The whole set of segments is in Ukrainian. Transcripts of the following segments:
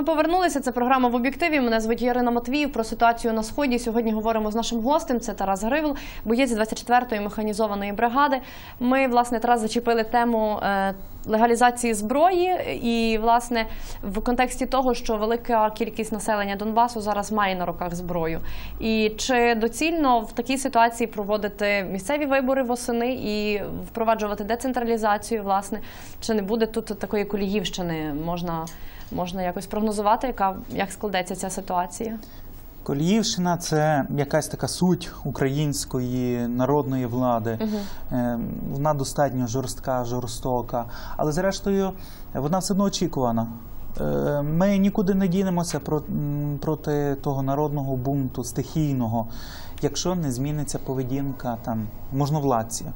Ми повернулися. Це програма в об'єктиві. Мене звуть Ярина Матвіїв. Про ситуацію на сході. Сьогодні говоримо з нашим гостем. Це Тарас Гривл, боєць 24-ї механізованої бригади. Ми власне Тарас зачепили тему е, легалізації зброї, і власне в контексті того, що велика кількість населення Донбасу зараз має на руках зброю. І чи доцільно в такій ситуації проводити місцеві вибори восени і впроваджувати децентралізацію, власне, чи не буде тут такої коліївщини? Можна можна якось прогнозувати, яка як складеться ця ситуація? Коліївщина це якась така суть української народної влади. Е, Вона достатньо жорстка, жорстока, але зрештою вона все одно очікувана. Е, Ми нікуди не дінемося проти того народного бунту, стихійного, якщо не зміниться поведінка там можновладців.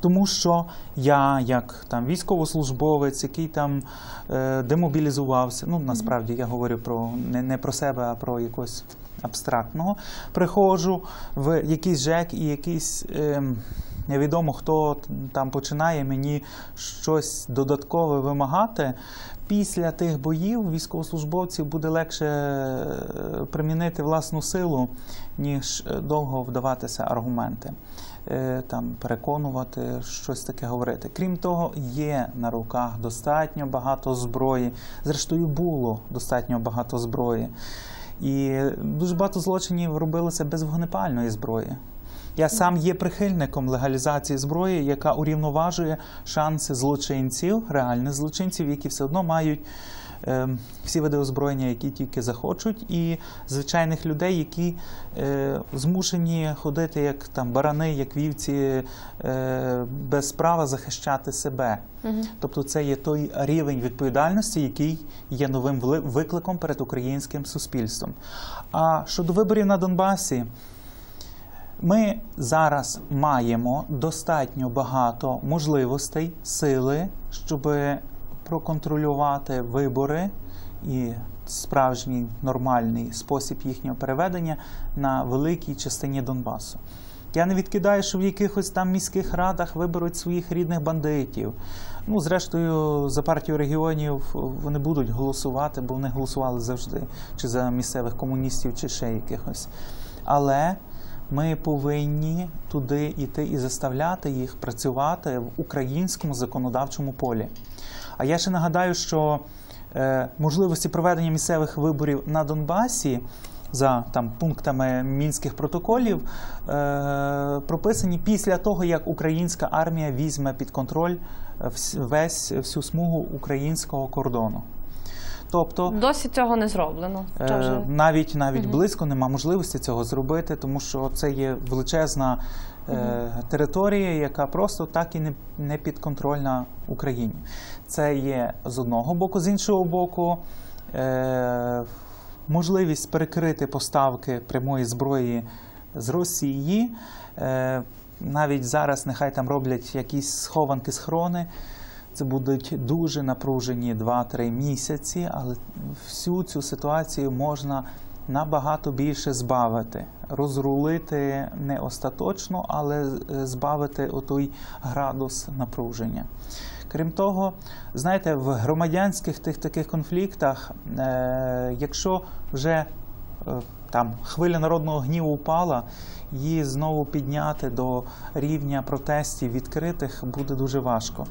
Тому що я, як там військовослужбовець, який там е, демобілізувався, ну насправді я говорю про не, не про себе, а про якогось абстрактного, приходжу в якийсь ЖЕК і якийсь. Е, Невідомо, хто там починає мені щось додаткове вимагати. Після тих боїв військовослужбовців буде легше е, примінити власну силу, ніж е, довго вдаватися аргументи, е, там переконувати, щось таке говорити. Крім того, є на руках достатньо багато зброї. Зрештою, було достатньо багато зброї. І дуже багато злочинів робилося без вогнепальної зброї. Я сам є прихильником легалізації зброї, яка урівноважує шанси злочинців, реальних злочинців, які все одно мають всі види озброєння, які тільки захочуть, і звичайних людей, які е, змушені ходити як там барани, як вівці, е, без права захищати себе. Тобто, це є той рівень відповідальності, який є новим викликом перед українським суспільством. А щодо виборів на Донбасі. Ми зараз маємо достатньо багато можливостей, сили, щоб проконтролювати вибори і справжній нормальний спосіб їхнього переведення на великій частині Донбасу. Я не відкидаю, що в якихось там міських радах виберуть своїх рідних бандитів. Ну, зрештою, за партію регіонів вони будуть голосувати, бо вони голосували завжди, чи за місцевих комуністів, чи ще якихось. Але ми повинні туди йти і заставляти їх працювати в українському законодавчому полі. А я ще нагадаю, що е, можливості проведення місцевих виборів на Донбасі за там пунктами мінських протоколів е, прописані після того, як українська армія візьме під контроль весь всю смугу українського кордону. Тобто Досі цього не зроблено. Е, Навіть навіть близько нема можливості цього зробити, тому що це є величезна е, територія, яка просто так і не, не підконтрольна Україні. Це є з одного боку, з іншого боку, е, можливість перекрити поставки прямої зброї з Росії. Е, навіть зараз нехай там роблять якісь схованки, схорони. Це будуть дуже напружені 2-3 місяці, але всю цю ситуацію можна набагато більше збавити, розрулити не остаточно, але е, збавити отой градус напруження. Крім того, знаєте, в громадянських тих таких конфліктах, е, якщо вже е, там хвиля народного гніву впала, її знову підняти до рівня протестів відкритих буде дуже важко.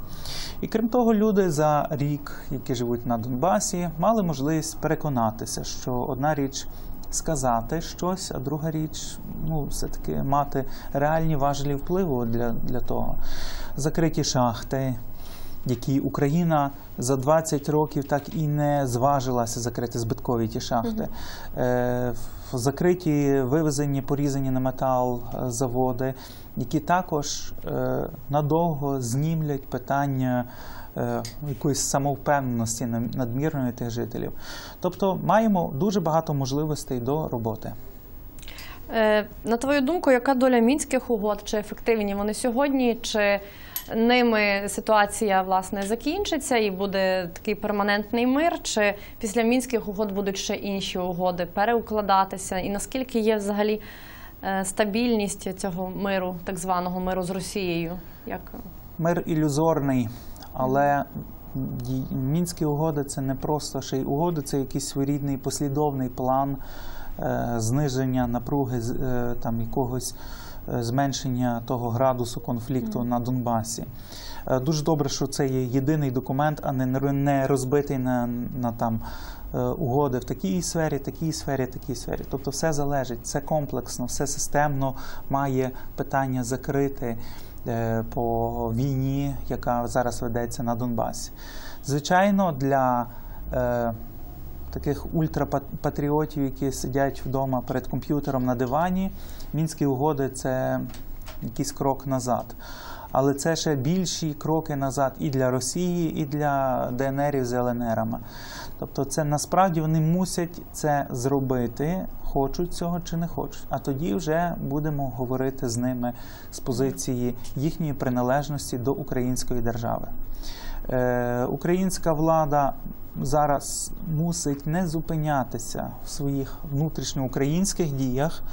І крім того, люди за рік, які живуть на Донбасі, мали можливість переконатися, що одна річ сказати щось, а друга річ ну, все-таки мати реальні важелі впливу для, для того. Закриті шахти, які Україна за 20 років так і не зважилася закрити збиткові ті шахти. Е, в- закриті, вивезені, порізані на метал е, заводи, які також е, надовго знімлять питання е, якоїсь самовпевненості надмірної тих жителів. Тобто маємо дуже багато можливостей до роботи. На твою думку, яка доля мінських угод? Чи ефективні вони сьогодні? Чи ними ситуація власне закінчиться і буде такий перманентний мир? Чи після мінських угод будуть ще інші угоди переукладатися? І наскільки є взагалі е, стабільність цього миру, так званого миру з Росією? Як Мир ілюзорний, але Мінські угоди це не просто ще й угоди, це якийсь своєрідний послідовний план е, зниження напруги, е, там якогось зменшення того градусу конфлікту на Донбасі. Е, Дуже добре, що це є єдиний документ, а не розбитий на, на там е, угоди в такій сфері, такій сфері, такій сфері. Тобто все залежить, все комплексно, все системно має питання закрити е, по війні, яка зараз ведеться на Донбасі. Звичайно, для е, таких ультрапатріотів, які сидять вдома перед комп'ютером на дивані, мінські угоди це якийсь крок назад. Але це ще більші кроки назад і для Росії, і для ДНРів з ЛНРами. Тобто, це насправді вони мусять це зробити, хочуть цього чи не хочуть. А тоді вже будемо говорити з ними з позиції їхньої приналежності до української держави. Е, українська влада зараз мусить не зупинятися в своїх внутрішньоукраїнських діях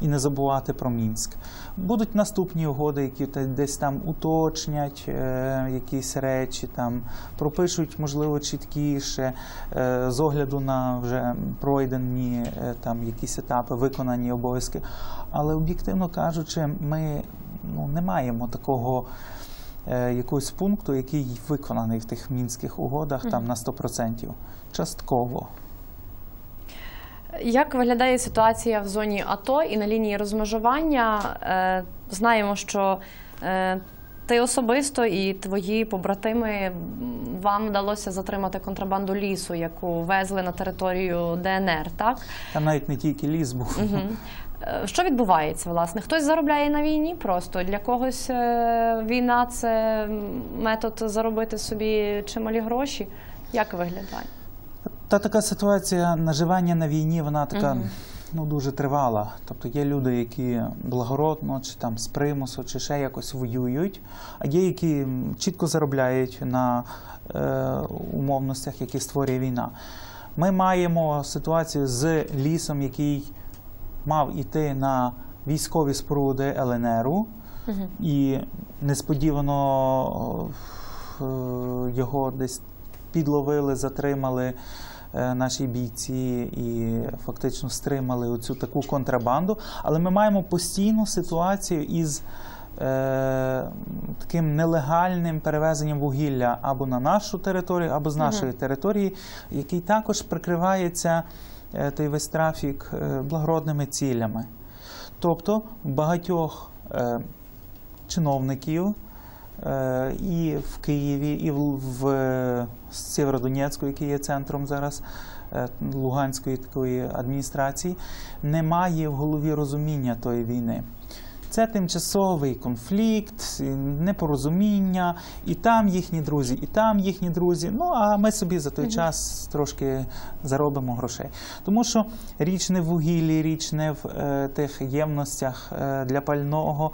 і не забувати про Мінськ. Будуть наступні угоди, які десь там уточнять е, якісь речі, там пропишуть, можливо, чіткіше з огляду на вже пройдені е, там якісь етапи, виконані обов'язки. Але об'єктивно кажучи, ми ну, не маємо такого е, якогось пункту, який виконаний в тих мінських угодах там на 100%. Частково. Як виглядає ситуація в зоні АТО і на лінії розмежування? Е, Знаємо, що е, ти особисто і твої побратими вам вдалося затримати контрабанду лісу, яку везли на територію ДНР, так? Там навіть не тільки ліс був. Е, Що відбувається, власне? Хтось заробляє на війні просто для когось е, війна це метод заробити собі чималі гроші. Як виглядає? Та така ситуація наживання на війні, вона така Мгм. Ну, дуже тривала. Тобто є люди, які благородно, чи там з примусу, чи ще якось воюють, а є, які чітко заробляють на е, умовностях, які створює війна. Ми маємо ситуацію з лісом, який мав іти на військові споруди ЛНРу, Мгм. і несподівано е, його десь підловили, затримали наші бійці і фактично стримали оцю таку контрабанду. Але ми маємо постійну ситуацію із е, таким нелегальним перевезенням вугілля або на нашу територію, або з нашої території, який також прикривається е, той весь трафік е, благородними цілями. Тобто багатьох е, чиновників е, і в Києві, і в, е, Сєвєродонецьку, який є центром зараз е, Луганської такої адміністрації, немає в голові розуміння тої війни. Це тимчасовий конфлікт, непорозуміння, і там їхні друзі, і там їхні друзі. Ну а ми собі за той час трошки заробимо грошей. Тому що річ не в вугіллі, річ не в е, тих ємностях е, для пального,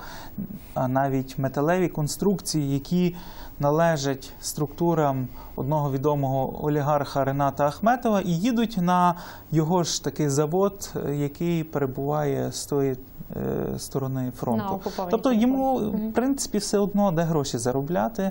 а навіть металеві конструкції, які належать структурам одного відомого олігарха Рената Ахметова і їдуть на його ж такий завод, який перебуває з тої е, сторони фронту. Тобто йому, в принципі, все одно де гроші заробляти.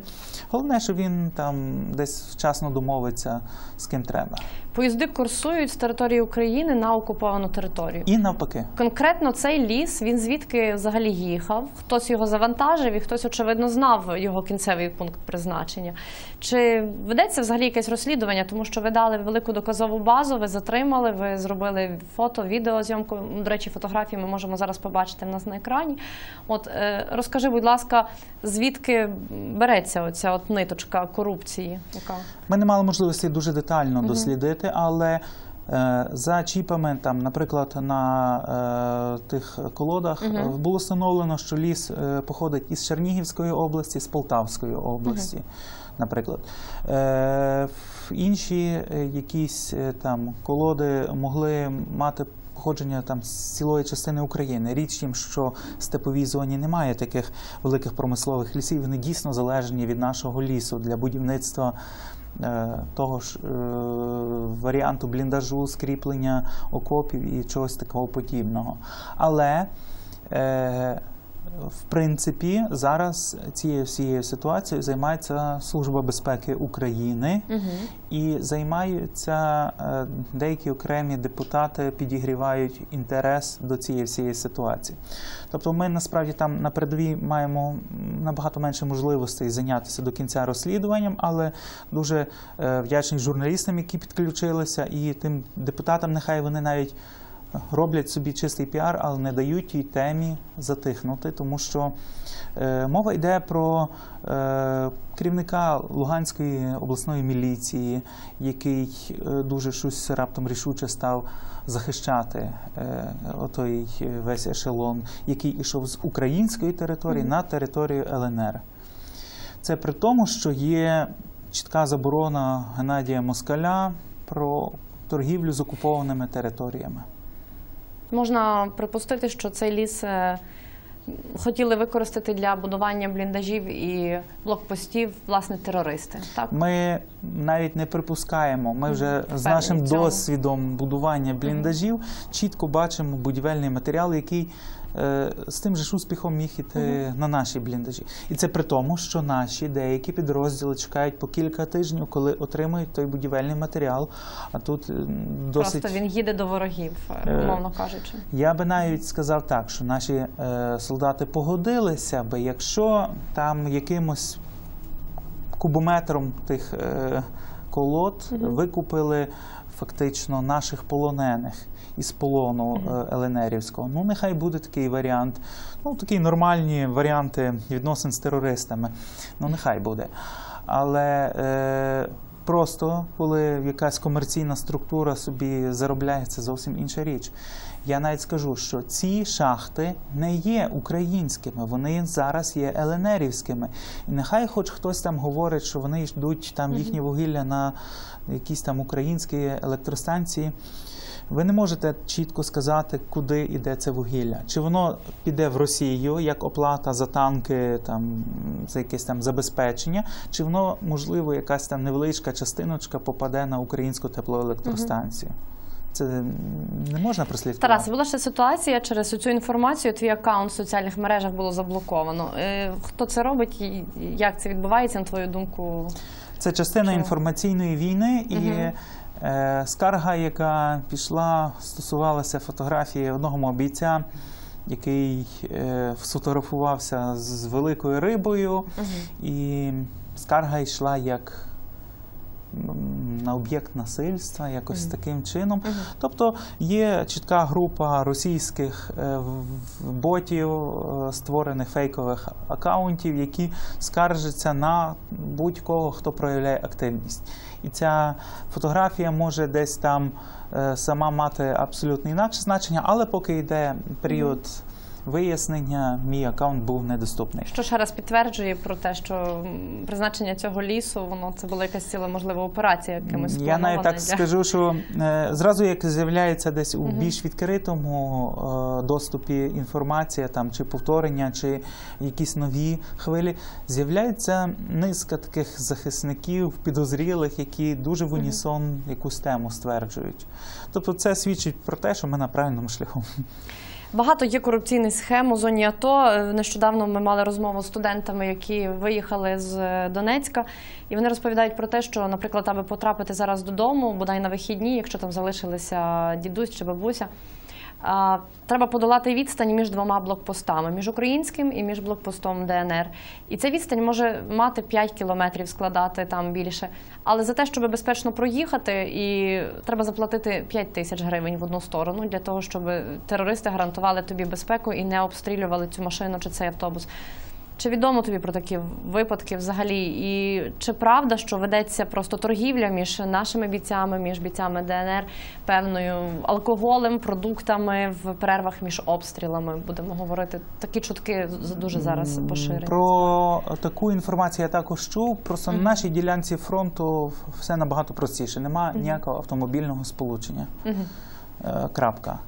Головне, що він там десь вчасно домовиться з ким треба. Поїзди курсують з території України на окуповану територію. І навпаки. Конкретно цей ліс він звідки взагалі їхав? Хтось його завантажив, і хтось очевидно знав його кінцевий пункт призначення. Чи ведеться взагалі якесь розслідування? Тому що ви дали велику доказову базу, ви затримали, ви зробили фото, відеозйомку. До речі, фотографії ми можемо зараз побачити в нас на екрані. От е, розкажи, будь ласка, звідки береться оця от ниточка корупції? Яка Ми не мали можливості дуже детально дослідити, але за чіпами, там, наприклад, на е, тих колодах е, було встановлено, що ліс е, походить із Чернігівської області, з Полтавської області, наприклад. Е, інші е, якісь е, там колоди могли мати. Походження там з цілої частини України. Річ тім, що в степовій зоні немає таких великих промислових лісів. Вони дійсно залежні від нашого лісу для будівництва е, того ж е, варіанту бліндажу, скріплення окопів і чогось такого подібного. Але е, В принципі, зараз цією всією ситуацією займається Служба безпеки України і займаються е, деякі окремі депутати підігрівають інтерес до цієї всієї ситуації. Тобто, ми насправді там на передовій маємо набагато менше можливостей зайнятися до кінця розслідуванням, але дуже е, вдячні журналістам, які підключилися, і тим депутатам, нехай вони навіть роблять собі чистий піар, але не дають тій темі затихнути, тому що е, мова йде про е, керівника Луганської обласної міліції, який е, дуже щось раптом рішуче став захищати отой весь ешелон, який ішов з української території на територію ЛНР. Це при тому, що є чітка заборона Геннадія Москаля про торгівлю з окупованими територіями. Можна припустити, що цей ліс е, хотіли використати для будування бліндажів і блокпостів власне терористи. Так Ми навіть не припускаємо. Ми вже з нашим досвідом будування бліндажів чітко бачимо будівельний матеріал, який з тим же ж успіхом міг іти на наші бліндажі. І це при тому, що наші деякі підрозділи чекають по кілька тижнів, коли отримають той будівельний матеріал. А тут е, досить просто він їде до ворогів, е, Е, умовно кажучи. Я би навіть сказав так, що наші е, солдати погодилися би, якщо там якимось кубометром тих колод викупили фактично наших полонених із полону ЛНРівського. Ну, нехай буде такий варіант. Ну, такі нормальні варіанти відносин з терористами. Ну, нехай буде. Але е, просто коли якась комерційна структура собі заробляє, це зовсім інша річ. Я навіть скажу, що ці шахти не є українськими, вони зараз є ЛНРівськими. І нехай хоч хтось там говорить, що вони йдуть там їхнє вугілля на якісь там українські електростанції. Ви не можете чітко сказати, куди йде це вугілля. Чи воно піде в Росію як оплата за танки, там за якесь там забезпечення, чи воно, можливо, якась там невеличка частиночка попаде на українську теплоелектростанцію. Це не можна прослідкувати. Тарас, була ще ситуація через цю інформацію. Твій аккаунт в соціальних мережах було заблоковано. Е, Хто це робить і як це відбувається, на твою думку? Це частина Чому? інформаційної війни і е, скарга, яка пішла, стосувалася фотографії одного мого бійця, який е, сфотографувався з великою рибою, і скарга йшла як. На об'єкт насильства, якось таким чином. Тобто є чітка група російських е, ботів, е, створених фейкових акаунтів, які скаржаться на будь-кого, хто проявляє активність. І ця фотографія може десь там е, сама мати абсолютно інакше значення, але поки йде період вияснення, мій акаунт був недоступний. Що ще раз підтверджує про те, що призначення цього лісу, воно це була якась ціла можливо операція якимось Я навіть так скажу, що е, зразу як з'являється десь у більш відкритому е, доступі інформація, там чи повторення, чи якісь нові хвилі, з'являється низка таких захисників, підозрілих, які дуже в унісон якусь тему стверджують. Тобто, це свідчить про те, що ми на правильному шляху. Багато є корупційних схем у зоні АТО. Е, Нещодавно ми мали розмову з студентами, які виїхали з е, Донецька, і вони розповідають про те, що, наприклад, аби потрапити зараз додому, бодай на вихідні, якщо там залишилися дідусь чи бабуся. Треба подолати відстань між двома блокпостами між українським і між блокпостом ДНР. І ця відстань може мати 5 кілометрів, складати там більше. Але за те, щоб безпечно проїхати, і треба заплатити 5 тисяч гривень в одну сторону для того, щоб терористи гарантували тобі безпеку і не обстрілювали цю машину чи цей автобус. Чи відомо тобі про такі випадки взагалі? І чи правда, що ведеться просто торгівля між нашими бійцями, між бійцями ДНР, певною алкоголем, продуктами в перервах між обстрілами? Будемо говорити. Такі чутки дуже зараз поширені. Про таку інформацію я також чув. Просто на нашій ділянці фронту все набагато простіше. Нема ніякого автомобільного сполучення. Е, Крапка.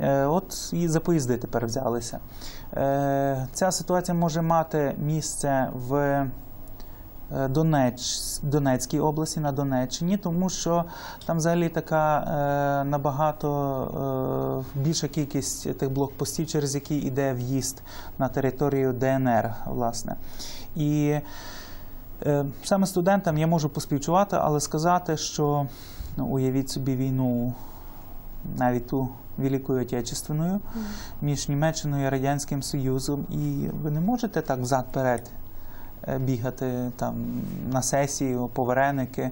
Е, От і за поїзди тепер взялися. Е, Ця ситуація може мати місце в е, Донеч, Донецькій області на Донеччині, тому що там взагалі така е, набагато е, більша кількість тих блокпостів, через які йде в'їзд на територію ДНР, власне. І е, саме студентам я можу поспівчувати, але сказати, що ну, уявіть собі війну навіть ту Великою Отечественною між Німеччиною і Радянським Союзом, і ви не можете так взад-перед е, бігати там на сесію по вареники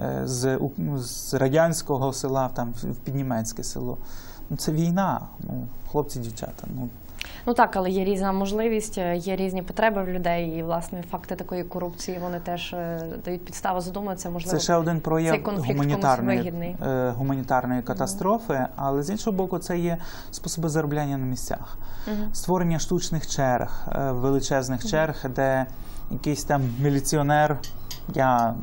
е, з, з радянського села там в піднімецьке село. Ну, це війна. Ну, хлопці, дівчата. Ну, Ну так, але є різна можливість, е, є різні потреби в людей, і власне факти такої корупції вони теж е, дають підставу задуматися. Можливо, Це ще один прояв гуманітарної, е, гуманітарної катастрофи, але з іншого боку, це є способи заробляння на місцях. Мгм. Створення штучних черг, величезних черг, де якийсь там міліціонер. Я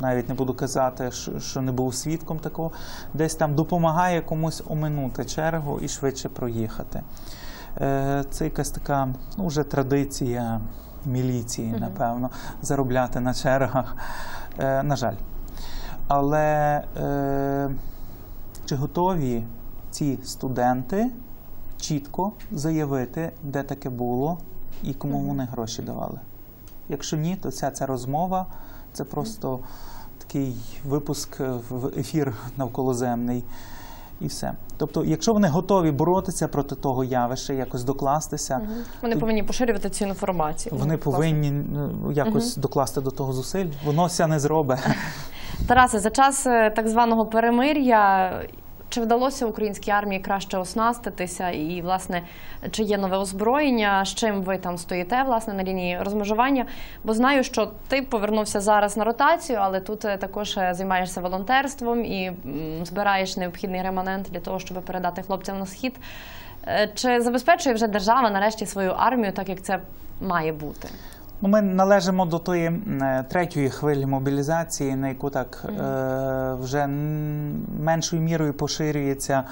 навіть не буду казати, що не був свідком такого, десь там допомагає комусь оминути чергу і швидше проїхати. Е, Це якась така ну, вже традиція міліції, напевно, заробляти на чергах. Е, На жаль. Але е, чи готові ці студенти чітко заявити, де таке було і кому вони гроші давали? Якщо ні, то вся ця розмова це просто такий випуск в ефір навколоземний. І все. Тобто, якщо вони готові боротися проти того явища, якось докластися, Вони то повинні поширювати цю інформацію. вони Класно. повинні якось якось докласти до того зусиль. Воно ся не зробить. Тарасе, за час е, так званого перемир'я. Чи вдалося українській армії краще оснаститися, і власне чи є нове озброєння? З чим ви там стоїте власне на лінії розмежування? Бо знаю, що ти повернувся зараз на ротацію, але тут е, також е, займаєшся волонтерством і збираєш необхідний реманент для того, щоб передати хлопцям на схід. Е, Чи забезпечує вже держава нарешті свою армію, так як це має бути? Ну, ми належимо до тої е, третьої хвилі мобілізації, на яку так е, вже меншою мірою поширюється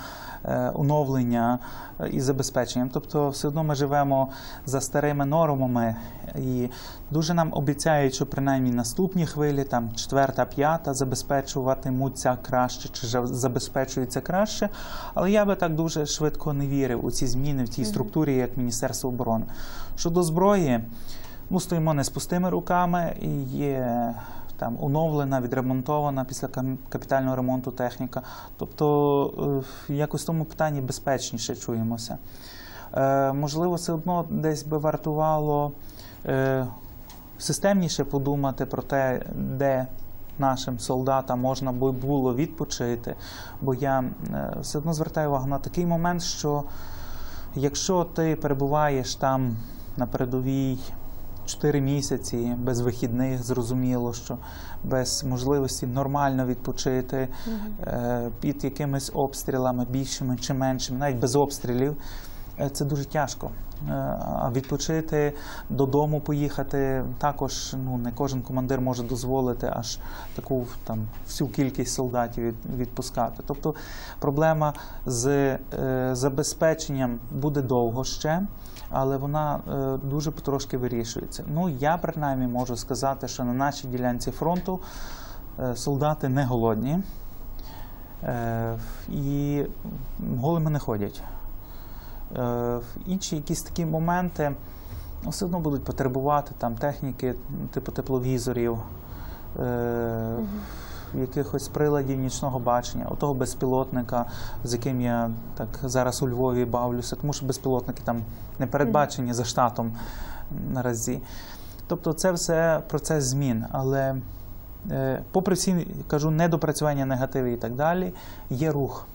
е, оновлення е, і забезпеченням. Тобто, все одно ми живемо за старими нормами, і дуже нам обіцяють, що принаймні наступні хвилі, там четверта, п'ята, забезпечуватимуться краще чи забезпечуються краще. Але я би так дуже швидко не вірив у ці зміни в тій структурі, як Міністерство оборони. Щодо зброї. Ну, стоїмо не з пустими руками і є там оновлена, відремонтована після капітального ремонту техніка. Тобто е, якось в тому питанні безпечніше чуємося. Е, можливо, все одно десь би вартувало е, системніше подумати про те, де нашим солдатам можна би було відпочити. Бо я е, все одно звертаю увагу на такий момент, що якщо ти перебуваєш там на передовій 4 місяці без вихідних, зрозуміло, що без можливості нормально відпочити е, під якимись обстрілами, більшими чи меншими, навіть без обстрілів. Е, Це дуже тяжко. Е, А відпочити додому поїхати також ну, не кожен командир може дозволити аж таку там всю кількість солдатів відпускати. Тобто проблема з е, забезпеченням буде довго ще, але вона дуже потрошки вирішується. Ну я принаймні можу сказати, що на нашій ділянці фронту солдати не голодні і голими не ходять. Е, інші якісь такі моменти ну, все одно будуть потребувати там техніки, типу тепловізорів, е, якихось приладів нічного бачення, отого безпілотника, з яким я так зараз у Львові бавлюся, тому що безпілотники там не передбачені за штатом наразі. Тобто це все процес змін. Але е, попри всі кажу, недопрацювання негативи і так далі, є рух.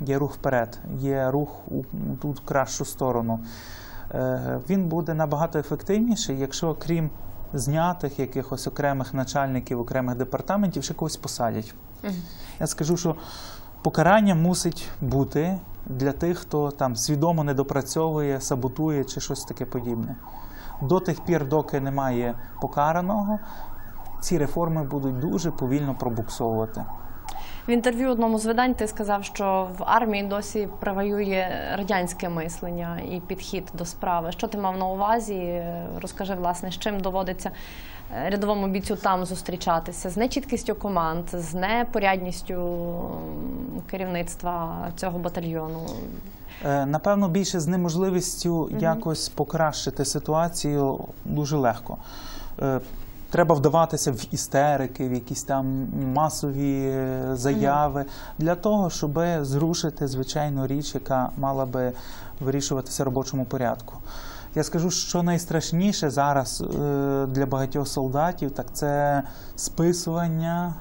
Є рух вперед, є рух у тут кращу сторону. Е, Він буде набагато ефективніший, якщо крім знятих якихось окремих начальників, окремих департаментів, ще когось посадять. Я скажу, що покарання мусить бути для тих, хто там свідомо не допрацьовує, саботує чи щось таке подібне. До тих пір, доки немає покараного, ці реформи будуть дуже повільно пробуксовувати. В інтерв'ю одному з видань ти сказав, що в армії досі преваює радянське мислення і підхід до справи. Що ти мав на увазі? Розкажи, власне, з чим доводиться е, рядовому бійцю там зустрічатися? З нечіткістю команд, з непорядністю керівництва цього батальйону. Е, Напевно, більше з неможливістю якось покращити ситуацію дуже легко. Треба вдаватися в істерики, в якісь там масові е, заяви для того, щоб зрушити звичайну річ, яка мала би вирішуватися в робочому порядку. Я скажу, що найстрашніше зараз е, для багатьох солдатів, так це списування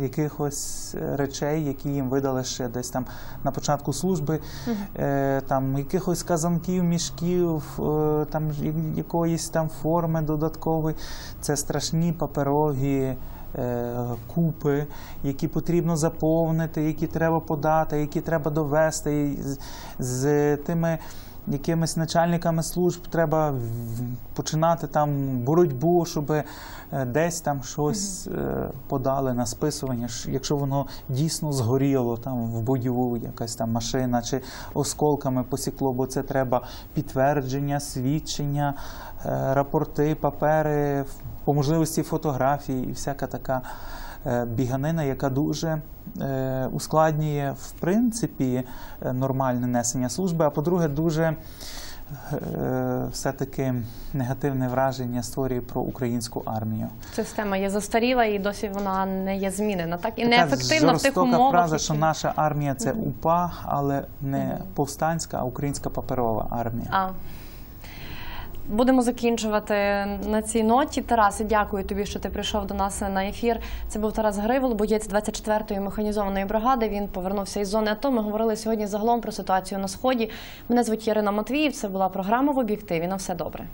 якихось е, речей, які їм видали ще десь там на початку служби, е, там якихось казанків, мішків, е, там якоїсь там форми додаткової. Це страшні паперові. Купи, які потрібно заповнити, які треба подати, які треба довести з тими якимись начальниками служб треба починати там боротьбу, щоб е, десь там щось е, подали на списування, якщо воно дійсно згоріло там в бою, якась там машина чи осколками посікло, бо це треба підтвердження, свідчення, е, рапорти, папери, по можливості фотографії і всяка така біганина, яка дуже е, ускладнює в принципі е, нормальне несення служби. А по-друге, дуже е, все-таки негативне враження створює про українську армію. Система є застаріла і досі вона не є змінена. Так і Така неефективна в тих жорстока умовах. фраза, що наша армія це УПА, але не повстанська, а українська паперова армія. А. Будемо закінчувати на цій ноті. Тарасе, дякую тобі, що ти прийшов до нас на ефір. Це був Тарас Гривол, боєць 24-ї механізованої бригади. Він повернувся із зони АТО. Ми говорили сьогодні загалом про ситуацію на сході. Мене звуть Ірина Матвіїв. Це була програма в об'єктиві. На все добре.